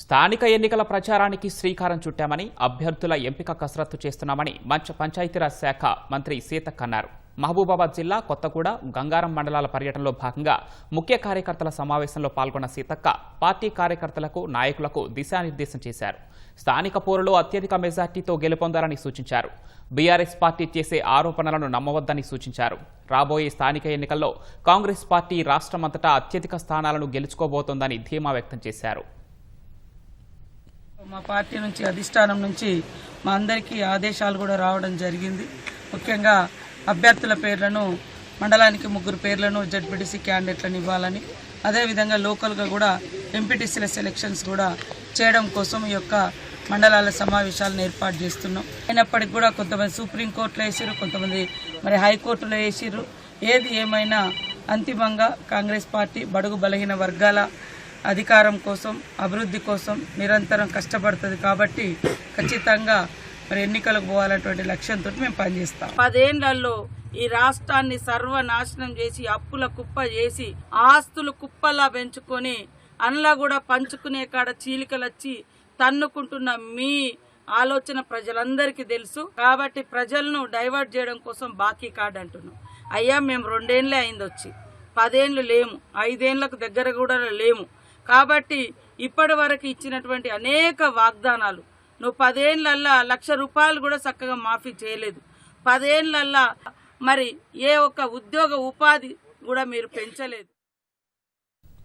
స్థానిక ఎన్నికల ప్రచారానికి శ్రీకారం చుట్టామని అభ్యర్థుల ఎంపిక కసరత్తు చేస్తున్నామని మంచ పంచాయతీరాజ్ శాఖ మంత్రి సీతక్క అన్నారు. మహబూబాబాద్ జిల్లా కొత్తగూడ గంగారం మండలాల పర్యటనలో భాగంగా ముఖ్య కార్యకర్తల సమావేశంలో పాల్గొన్న సీతక్క పార్టీ కార్యకర్తలకు నాయకులకు దిశానిర్దేశం చేశారు. స్థానిక పోరులో అత్యధిక మెజార్టీతో గెలుపొందాలని సూచించారు. బీఆర్ఎస్ పార్టీ చేసే ఆరోపణలను నమ్మవద్దని సూచించారు. రాబోయే స్థానిక ఎన్నికల్లో కాంగ్రెస్ పార్టీ రాష్ట్రమంతటా అత్యధిక స్థానాలను గెలుచుకోబోతోందని ధీమా వ్యక్తం చేశారు. మా పార్టీ నుంచి అధిష్టానం నుంచి మా అందరికీ ఆదేశాలు కూడా రావడం జరిగింది. ముఖ్యంగా అభ్యర్థుల పేర్లను మండలానికి ముగ్గురు పేర్లను జడ్పీటీసీ క్యాండిడేట్లను ఇవ్వాలని అదేవిధంగా లోకల్గా కూడా ఎంపీటీసీల సెలెక్షన్స్ కూడా చేయడం కోసం ఈ యొక్క మండలాల సమావేశాలను ఏర్పాటు చేస్తున్నాం. అయినప్పటికి కూడా కొంతమంది సుప్రీంకోర్టులో వేసారు కొంతమంది మరి హైకోర్టులో వేసారు ఏది ఏమైనా అంతిమంగా కాంగ్రెస్ పార్టీ బడుగు బలహీన వర్గాల అధికారం కోసం అభివృద్ధి కోసం నిరంతరం కష్టపడుతుంది కాబట్టి ఖచ్చితంగా మరి ఎన్నికలకు పోవాలన్నటువంటి లక్ష్యంతో మేము పనిచేస్తాం. పదేళ్ళలో ఈ రాష్ట్రాన్ని సర్వనాశనం చేసి అప్పుల కుప్ప చేసి ఆస్తులు కుప్పలా పెంచుకొని అందులో కూడా పంచుకునే కాడ చీలికలు వచ్చి తన్నుకుంటున్న మీ ఆలోచన ప్రజలందరికీ తెలుసు. కాబట్టి ప్రజలను డైవర్ట్ చేయడం కోసం బాకీ కార్డు అంటున్నాం. అయ్యా మేము రెండేళ్ళే అయింది వచ్చి పదేండ్లు లేము. ఐదేండ్లకు దగ్గర కూడా లేము. కాబట్టి ఇప్పటి వరకు ఇచ్చినటువంటి అనేక వాగ్దానాలు. నువ్వు పదేళ్ళల్లా లక్ష రూపాయలు కూడా చక్కగా మాఫీ చేయలేదు. పదేళ్ళల్లా మరి ఏ ఒక్క ఉద్యోగ ఉపాధి కూడా మీరు పెంచలేదు.